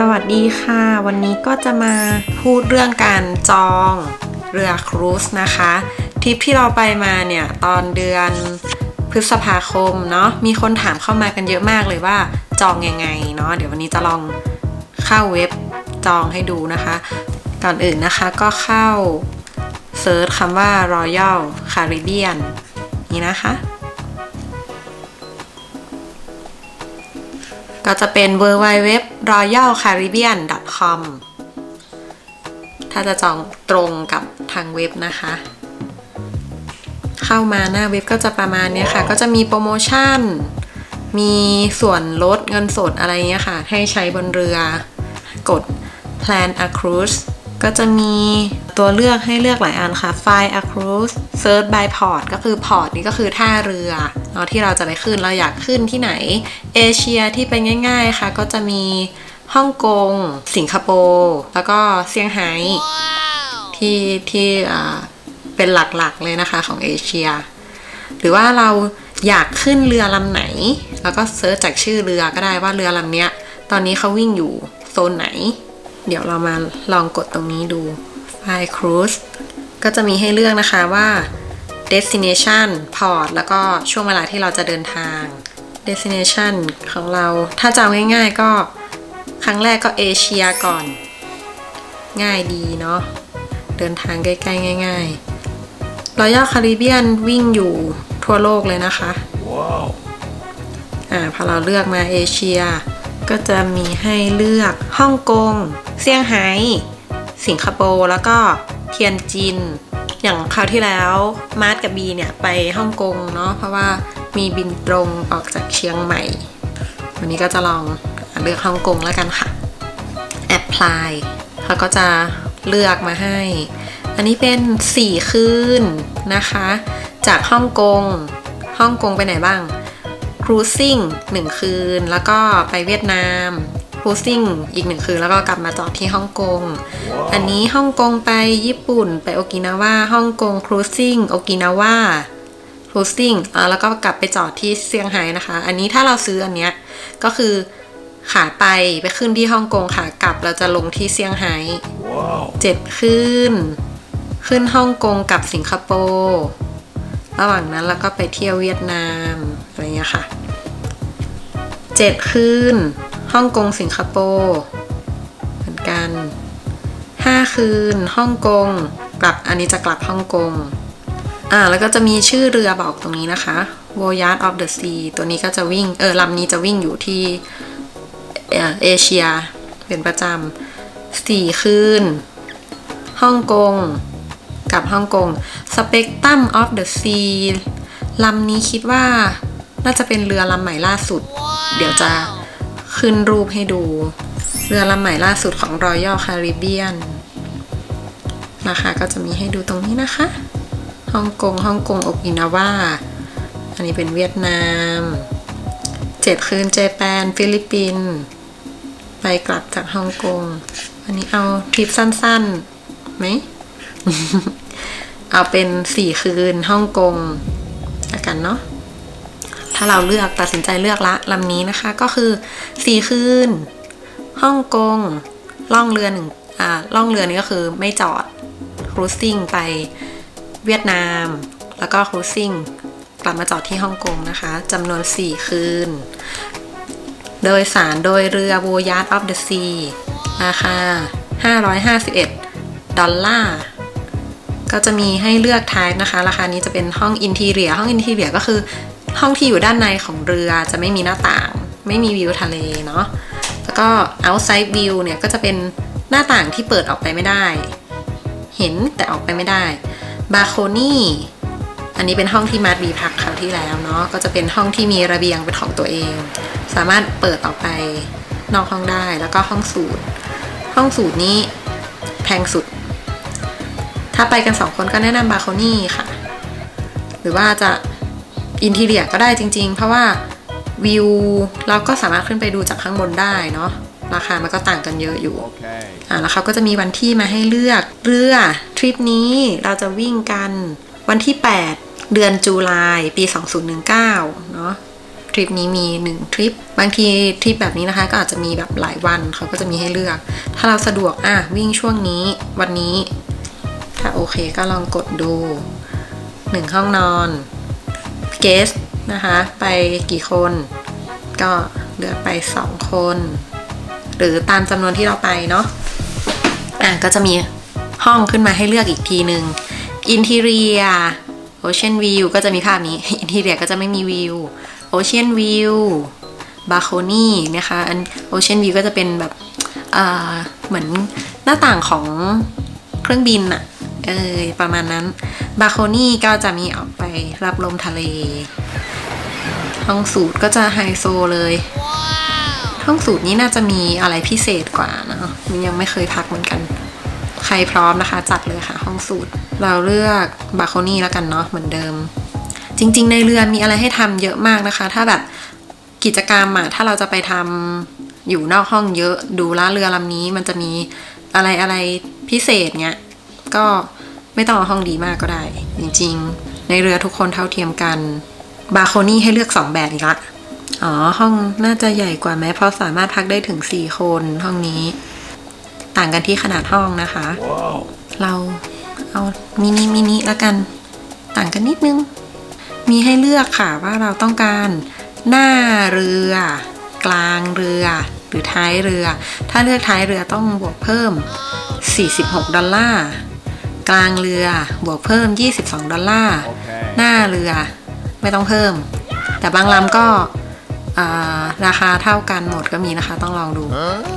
สวัสดีค่ะ วันนี้ก็จะมาพูดเรื่องการจองเรือครูซนะคะทริปที่เราไปมาเนี่ยตอนเดือนพฤษภาคมเนาะมีคนถามเข้ามากันเยอะมากเลยว่าจองยังไงเนาะเดี๋ยววันนี้จะลองเข้าเว็บจองให้ดูนะคะ ก่อนอื่นนะคะก็เข้าเซิร์ชคำว่า Royal Caribbean นี่นะคะ ก็จะเป็น w w w royal caribbean com ถ้าจะจองตรงกับทางเว็บนะคะ เข้ามาหน้าเว็บก็จะประมาณนี้ค่ะ ก็จะมีโปรโมชั่น มีส่วนลดเงินสดอะไรเงี้ยค่ะ ให้ใช้บนเรือกด plan a cruise ก็จะมีตัวเลือกให้เลือกหลายอันค่ะ find a cruise search by port ก็คือ port นี่ก็คือท่าเรือ เนาะที่เราจะไปขึ้นเราอยากขึ้นที่ไหน เอเชียที่เป็นง่าย ๆค่ะ ก็จะมีฮ่องกง สิงคโปร์แล้วก็เซี่ยงไฮ้ที่ที่อ่าเป็นหลักๆเลยนะคะของเอเชีย หรือว่าเราอยากขึ้นเรือลำไหน แล้วก็เซิร์ชจากชื่อเรือก็ได้ว่าเรือลำเนี้ย ตอนนี้เขาวิ่งอยู่โซนไหน เดี๋ยวเรามาลองกดตรงนี้ดู Fly Cruise ก็จะมีให้เลือกนะคะว่า destination port แล้วก็ช่วงเวลาที่เราจะเดินทาง destination ของเราถ้าจำง่ายๆก็ครั้งแรกก็เอเชียก่อน ง่ายดีเนาะเดินทางใกล้ๆง่ายๆ Royal Caribbean วิ่งอยู่ทั่วโลกเลยนะคะ Wow. อ่าพอเราเลือกมาเอเชีย ก็จะมีให้เลือกฮ่องกงเซี่ยงไฮ้สิงคโปร์แล้วก็เทียนจิน อย่างคราวที่แล้วมาร์ทกับบีเนี่ยไปฮ่องกงเนาะเพราะว่ามีบินตรงออกจากเชียงใหม่ วันนี้ก็จะลองเลือกฮ่องกงแล้วกันค่ะ apply เขาก็จะเลือกมาให้ อันนี้เป็น 4 คืนนะคะ จากฮ่องกงฮ่องกงไปไหนบ้างครูซิ่งหนึ่งคืน แล้วก็ไปเวียดนาม ครูซิ่งอีกหนึ่งคืนแล้วก็กลับมาจอดที่ฮ่องกง อันนี้ฮ่องกงไปญี่ปุ่นไปโอกินาว่าฮ่องกงครูซิ่งโอกินาว่าครูซิ่งอ่าแล้วก็กลับไปจอดที่เซี่ยงไฮ้นะคะ อันนี้ถ้าเราซื้ออันเนี้ยก็คือขาไปไปขึ้นที่ฮ่องกงขากลับเราจะลงที่เซี่ยงไฮ้เจ็ดขึ้น ขึ้นฮ่องกงกับสิงคโปร์ระหว่างนั้นแล้วก็ไปเที่ยวเวียดนามอะไรเงี้ยค่ะเจ็ดขึ้น ฮ่องกงสิงคโปร์เหมือนกันห้าคืนฮ่องกงกลับอันนี้จะกลับฮ่องกงอ่าแล้วก็จะมีชื่อเรือบอกตรงนี้นะคะ Voyage of the Sea ตัวนี้ก็จะวิ่งเออลำนี้จะวิ่งอยู่ที่เออเอเชียเป็นประจำสี่คืนฮ่องกงกับฮ่องกง Spectrum of the Sea ลำนี้คิดว่าน่าจะเป็นเรือลำใหม่ล่าสุด เดี๋ยวจะ ขึ้นรูปให้ดู เรือลำใหม่ล่าสุดของ Royal Caribbean ราคาก็จะมีให้ดูตรงนี้นะคะฮ่องกงฮ่องกงโอกินาวาอันนี้เป็นเวียดนามเจ็ดคืนเจแปน ฟิลิปปินส์ไปกลับจากฮ่องกงอันนี้เอาทริปสั้นๆไหมเอาเป็นสี่คืนฮ่องกงแล้วกันเนาะ ถ้าเราเลือกตัดสินใจเลือกละลำนี้นะคะก็คือสี่คืนฮ่องกงล่องเรือหนึ่งอ่าล่องเรือนี้ก็คือไม่จอดครูซิ่งไปเวียดนาม แล้วก็ครูซิ่งกลับมาจอดที่ฮ่องกงนะคะจำนวน 4 คืน โดยสารโดยเรือ Voyage of the Sea ราคา 551 ดอลลาร์ ก็จะมีให้เลือกทายนะคะ ราคานี้จะเป็นห้องอินทีเรียห้องอินทีเรียก็คือ ห้องที่อยู่ด้านในของเรือจะไม่มีหน้าต่าง ไม่มีวิวทะเลเนาะแล้วก็ outside view เนี่ยก็จะเป็นหน้าต่างที่เปิดออกไปไม่ได้ เห็นแต่ออกไปไม่ได้บาโคนี่อันนี้เป็นห้องที่มาร์ทบีพักคราวที่แล้วเนาะก็จะเป็นห้องที่มีระเบียงเป็นของตัวเอง สามารถเปิดออกไปนอกห้องได้แล้วก็ห้องสูตร ห้องสูตรนี้แพงสุด ถ้าไปกันสองคนก็แนะนำบาโคนี่ค่ะ หรือว่าจะ อินทีเรียก็ได้จริง ๆ เพราะว่าวิวเราก็สามารถขึ้นไปดูจากข้างบนได้เนาะราคามันก็ต่างกันเยอะอยู่ Okay. อ่าแล้วเขาก็จะมีวันที่มาให้เลือกเรือทริปนี้เราจะวิ่งกันวันที่ 8 เดือนจุลายปี 2019 เนาะททริปนี้มีหนึ่งทริป บางทีทริปแบบนี้นะคะ ก็อาจจะมีแบบหลายวันเขาก็จะมีให้เลือก ถ้าเราสะดวกอะวิ่งช่วงนี้วันนี้ ถ้าโอเคก็ลองกดดูหนึ่งห้องนอน เกสนะคะ ไปกี่คน ก็เลือกไปสองคน หรือตามจำนวนที่เราไปเนาะอะก็จะมีห้องขึ้นมาให้เลือกอีกทีหนึ่งอินทีเรียโอเชียนวิวก็จะมีภาพนี้อินทีเรียก็จะไม่มีวิวโอเชียนวิวบาโคนี่นะคะอันโอเชียนวิวก็จะเป็นแบบอ่าเหมือนหน้าต่างของเครื่องบินอะ เออประมาณนั้น บาโคนี่ก็จะมีออกไปรับลมทะเล ห้องสูตรก็จะไฮโซเลย ห้องสูตรนี้น่าจะมีอะไรพิเศษกว่าเนอะมันยังไม่เคยพักเหมือนกัน ใครพร้อมนะคะ จัดเลยค่ะ ห้องสูตร เราเลือกบาโคนี่แล้วกันเนาะเหมือนเดิม จริง ๆ ในเรือมีอะไรให้ทำเยอะมากนะคะ ถ้าแบบกิจกรรมอะถ้าเราจะไปทำอยู่นอกห้องเยอะ ดูละเรือลำนี้มันจะมีอะไรอะไรพิเศษเนี้ย ก็ไม่ต้องเอาห้องดีมากก็ได้ จริงๆ ในเรือทุกคนเท่าเทียมกัน บาโคนี่ให้เลือกสองแบบอีกละ อ๋อ ห้องน่าจะใหญ่กว่าไหมเพราะสามารถพักได้ถึง 4 คนห้องนี้ ต่างกันที่ขนาดห้องนะคะเราเอามินิมินิแล้วกัน ต่างกันนิดนึง มีให้เลือกค่ะว่าเราต้องการหน้าเรือ กลางเรือ หรือท้ายเรือ ถ้าเลือกท้ายเรือต้องบวกเพิ่ม 46 ดอลลาร์ กลางเรือบวกเพิ่ม 22 ดอลลาร์ หน้าเรือไม่ต้องเพิ่ม แต่บางลำก็อ่าราคาเท่ากันหมดก็มีนะคะ ต้องลองดู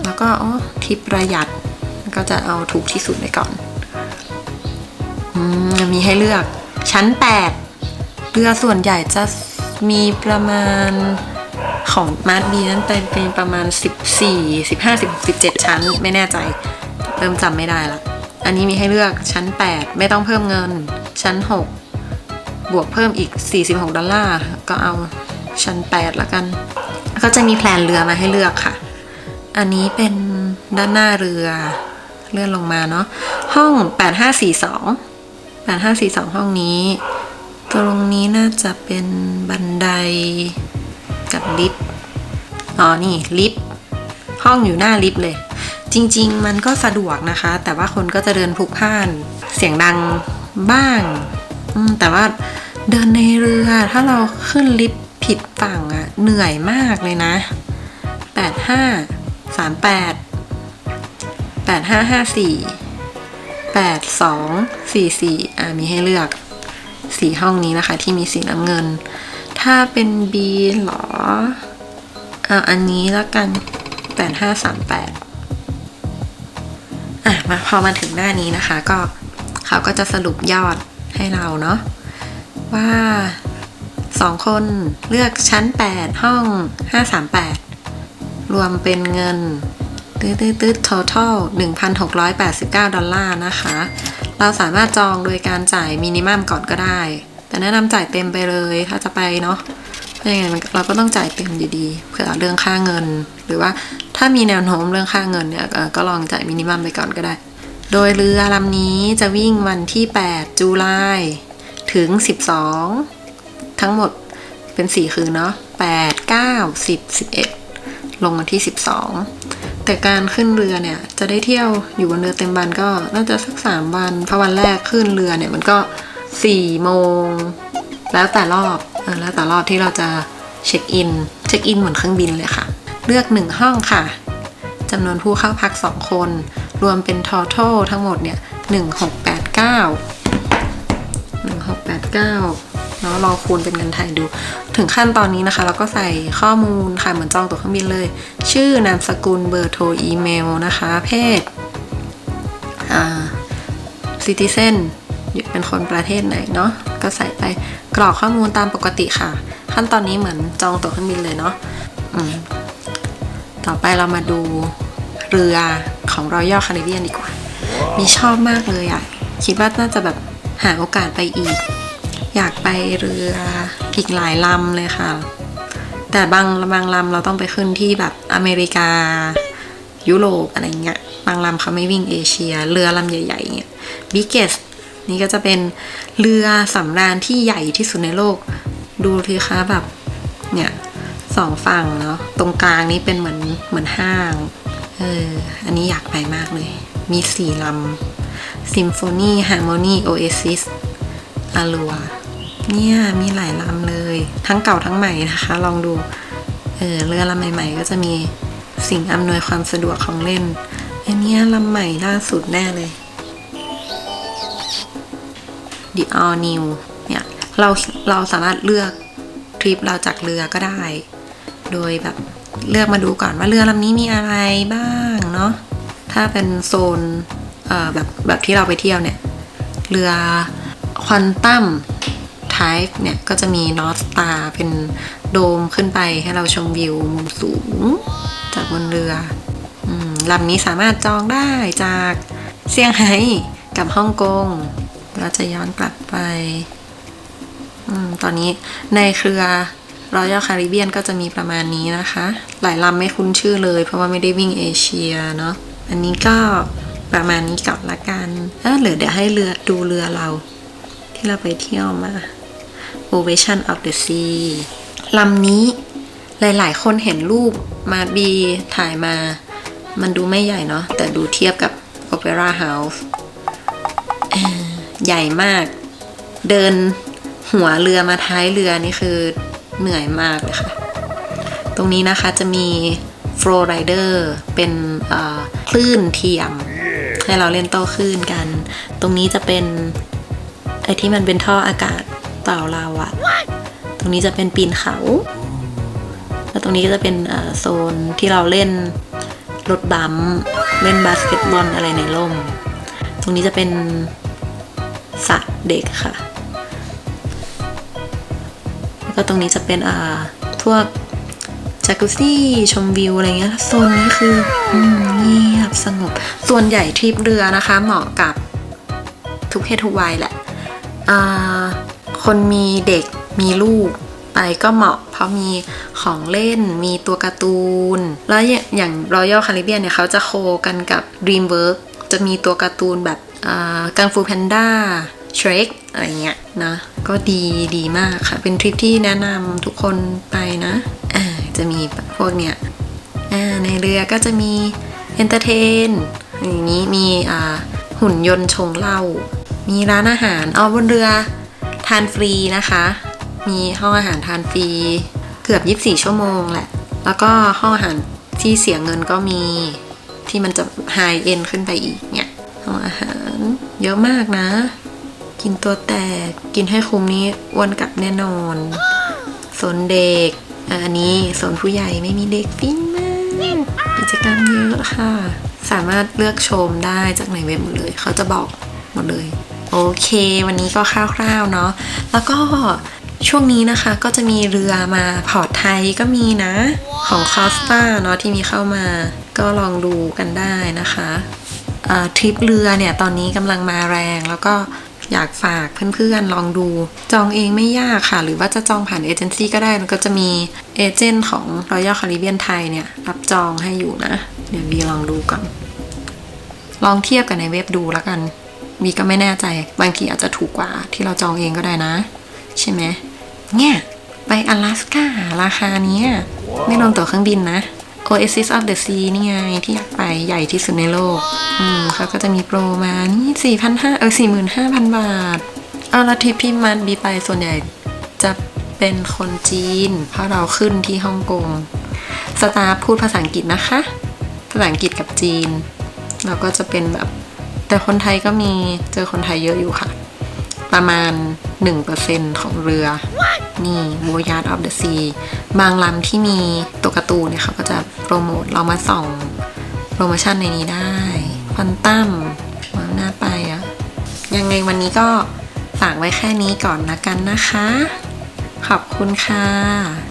แล้วก็อ๋อทิปประหยัดก็จะเอาถูกที่สุดไปก่อนอืมมีให้เลือกชั้น 8 เรือส่วนใหญ่จะมีประมาณของมาร์ทบีนั้นเป็นเป็นประมาณ 14 15 16 17 ชั้นไม่แน่ใจ เริ่มจำไม่ได้ละ อันนี้มีให้เลือกชั้น 8 ไม่ต้องเพิ่มเงิน ชั้น 6 บวกเพิ่มอีก 46 ดอลลาร์ ก็เอาชั้น 8 ละกัน ก็จะมีแผนเรือมาให้เลือกค่ะ อันนี้เป็นด้านหน้าเรือเลื่อนลงมาเนาะ ห้อง 8542 8542 ห้องนี้ ตรงนี้น่าจะเป็นบันไดกับลิฟต์ อ๋อ นี่ลิฟต์ ห้องอยู่หน้าลิฟต์เลย จริง ๆ มันก็สะดวกนะคะ แต่ว่าคนก็จะเดินพลุกพล่าน เสียงดังบ้าง แต่ว่าเดินในเรือ ถ้าเราขึ้นลิฟต์ผิดฝั่งอะเหนื่อยมากเลยนะแปดห้าสามแปดแปดห้าห้าสี่แปดสองสี่สี่อ่ามีให้เลือกสี่ห้องนี้นะคะ ที่มีสีน้ำเงิน ถ้าเป็น B หรอเอาอันนี้แล้วกันแปดห้าสา มาพอมาถึงหน้านี้นะคะ ก็เขาก็จะสรุปยอดให้เราเนาะว่าสองคนเลือกชั้น 8 ห้อง 538 รวมเป็นเงินตืดตืดตืด total 1,689 ดอลลาร์นะคะ เราสามารถจองโดยการจ่ายมินิมัมก่อนก็ได้ แต่แนะนำจ่ายเต็มไปเลยถ้าจะไปเนาะถ้าอย่างนั้นเราก็ต้องจ่ายเต็มอยู่ดีเผื่อเรื่องค่าเงิน หรือว่าถ้ามีแนวโน้มเรื่องค่าเงินเนี่ยก็ลองจ่ายมินิมัมไปก่อนก็ได้ โดยเรือลำนี้จะวิ่งวันที่ 8 จุลายถึง 12 ทั้งหมดเป็น 4 คืนเนาะ 8 9 10 11 ลงวันที่ 12 แต่การขึ้นเรือเนี่ย จะได้เที่ยวอยู่บนเรือเต็มวันก็น่าจะสัก 3 วัน เพราะวันแรกขึ้นเรือเนี่ยมันก็ 4 โมง แล้วแต่รอบออแล้วแต่รอบที่เราจะเช็คอิน เช็คอินเหมือนเครื่องบินเลยค่ะ เลือก 1 ห้องค่ะจำนวนผู้เข้าพัก 2 คน รวมเป็น total ทั้งหมดเนี่ย 1689 1689เนาะลองคูณเป็นเงินไทยดู ถึงขั้นตอนนี้นะคะ เราก็ใส่ข้อมูลค่ะเหมือนจองตั๋วเครื่องบินเลย ชื่อนามสกุลเบอร์โทรอีเมลนะคะ เพศอ่าซิติเซนเป็นคนประเทศไหนเนาะก็ใส่ไปกรอกข้อมูลตามปกติค่ะ ขั้นตอนนี้เหมือนจองตั๋วเครื่องบินเลยเนาะต่อไปเรามาดู เรือของ Royal Caribbean ดีกว่า มีชอบมากเลยอะ่ะ คิดว่าน่าจะแบบหาโอกาสไปอีก อยากไปเรืออีกหลายลำเลยค่ะ แต่บางบางลำเราต้องไปขึ้นที่แบบอเมริกา ยุโรปอะไรเงี้ย บางลำเขาไม่วิ่งเอเชีย เรือลำใหญ่ๆเงี้ยบิเกสนี่ก็จะเป็นเรือสำราญที่ใหญ่ที่สุดในโลก ดูทีคะแบบเนี่ยสองฝั่งเนาะตรงกลางนี้เป็นเหมือนเหมือนห้าง เออ อันนี้อยากไปมากเลย มีสี่ลำซิมโฟนีฮาร์โมนีโอเอซิสอาลัวเนี่ยมีหลายลำเลย ทั้งเก่าทั้งใหม่นะคะ ลองดู เออเรือลำใหม่ ๆ ก็จะมีสิ่งอำนวยความสะดวกของเล่น อันนี้ลำใหม่ล่าสุดแน่เลย The All New เนี่ยเราเราสามารถเลือกทริปเราจากเรือก็ได้ โดยแบบ เลือกมาดูก่อนว่าเรือลำนี้มีอะไรบ้างเนาะถ้าเป็นโซนแบบแบบที่เราไปเที่ยวเนี่ย เรือควอนตัมไทป์เนี่ย ก็จะมีนอสตาเป็นโดมขึ้นไปให้เราชมวิวมุมสูง จากบนเรืออลำนี้สามารถจองได้จากเซี่ยงไฮ้กับฮ่องกงเราจะย้อนกลับไปอตอนนี้ในเครือ รอยัลคาริเบียนก็จะมีประมาณนี้นะคะ หลายลำไม่คุ้นชื่อเลย เพราะว่าไม่ได้วิ่งเอเชียเนาะอันนี้ก็ประมาณนี้ก่อนละกันเออเหลือเดี๋ยวให้เรือดูเรือเรา ที่เราไปเที่ยวมา Ovation of the Sea ลำนี้หลาย ๆ คนเห็นรูปมาบีถ่ายมา มันดูไม่ใหญ่เนาะแต่ดูเทียบกับ Opera House ใหญ่มาก เดินหัวเรือมาท้ายเรือนี่คือ เหนื่อยมากเลยค่ะ ตรงนี้นะคะจะมี Flow Rider เป็นคลื่นเทียม ให้เราเล่นโต้คลื่นกัน ตรงนี้จะเป็นไอที่มันเป็นท่ออากาศเปล่าเราอะตรงนี้จะเป็นปีนเขา แล้วตรงนี้ก็จะเป็นโซนที่เราเล่นรถบัมเล่นบาสเกตบอลอะไรในร่ม ตรงนี้จะเป็นสระเด็กค่ะ ก็ตรงนี้จะเป็นอ่าพวกจากุซี่ชมวิวอะไรเงี้ยโซนนี้คือเงียบสงบ ส่วนใหญ่ทริปเรือนะคะ เหมาะกับทุกเพศทุกวัยแหละอ่าคนมีเด็กมีลูกไปก็เหมาะ เพราะมีของเล่นมีตัวการ์ตูน แล้วอย่างอย่าง Royal Caribbean เนี่ยเขาจะโคกันกับ DreamWorks จะมีตัวการ์ตูนแบบกังฟูแพนด้า Shrek อะไรเงี้ยนะ ก็ดีดีมากค่ะ เป็นทริปที่แนะนำทุกคนไปนะอ่าจะมีพวกเนี้ยอ่าในเรือก็จะมีเอนเตอร์เทนอย่างนี้มีอ่าหุ่นยนต์ชงเหล้ามีร้านอาหารเอาบนเรือทานฟรีนะคะ มีห้องอาหารทานฟรีเกือบ 24 ชั่วโมงแหละ แล้วก็ห้องอาหารที่เสียเงินก็มีที่มันจะไฮเอ็นขึ้นไปอีกเนี่ยห้องอาหารเยอะมากนะ กินตัวแตก กินให้คุ้มนี้อ้วนกลับแน่นอนโซนเด็ก อันนี้โซนผู้ใหญ่ไม่มีเด็กฟินมากกิจกรรมเยอะค่ะ สามารถเลือกชมได้จากในเว็บหมดเลย เขาจะบอกหมดเลย โอเค วันนี้ก็คร่าวๆเนาะแล้วก็ช่วงนี้นะคะก็จะมีเรือมาพอร์ตไทยก็มีนะ ของคอสตาเนาะที่มีเข้ามา ก็ลองดูกันได้นะคะทริปเรือเนี่ยตอนนี้กำลังมาแรงแล้วก็ อยากฝากเพื่อนๆลองดู จองเองไม่ยากค่ะ หรือว่าจะจองผ่านเอเจนซี่ก็ได้ มันก็จะมีเอเจนต์ของรอยัล Caribbean ไทยเนี่ย รับจองให้อยู่นะ เดี๋ยววีลองดูก่อน ลองเทียบกันในเว็บดูแล้วกันวีก็ไม่แน่ใจ บางทีอาจจะถูกกว่าที่เราจองเองก็ได้นะ ใช่ไหมเนี่ย ไปอลาสการาคานี้ wow. ไม่รวมตั๋วเครื่องบินนะ Oasis of the Sea นี่ไงที่อยากไปใหญ่ที่สุดในโลก อืมเขาก็จะมีโปรมานี่สี่พันห้าเออสี่หมื่นห้าพันบาท เอาละทริปที่มันบีไปส่วนใหญ่จะเป็นคนจีน เพราะเราขึ้นที่ฮ่องกง สตาฟพูดภาษาอังกฤษนะคะ ภาษาอังกฤษกับจีน เราก็จะเป็นแบบ แต่คนไทยก็มีเจอคนไทยเยอะอยู่ค่ะ ประมาณ 1%ของเรือ นี่ Voyage of the Sea บางลำที่มีตัวการ์ตูนเนี่ยเขาก็จะโปรโมทเรามาส่องโปรโมชั่นในนี้ได้ควันตั้มว้าวน่าไปอะยังไงวันนี้ก็ฝากไว้แค่นี้ก่อนละกันนะคะ ขอบคุณค่ะ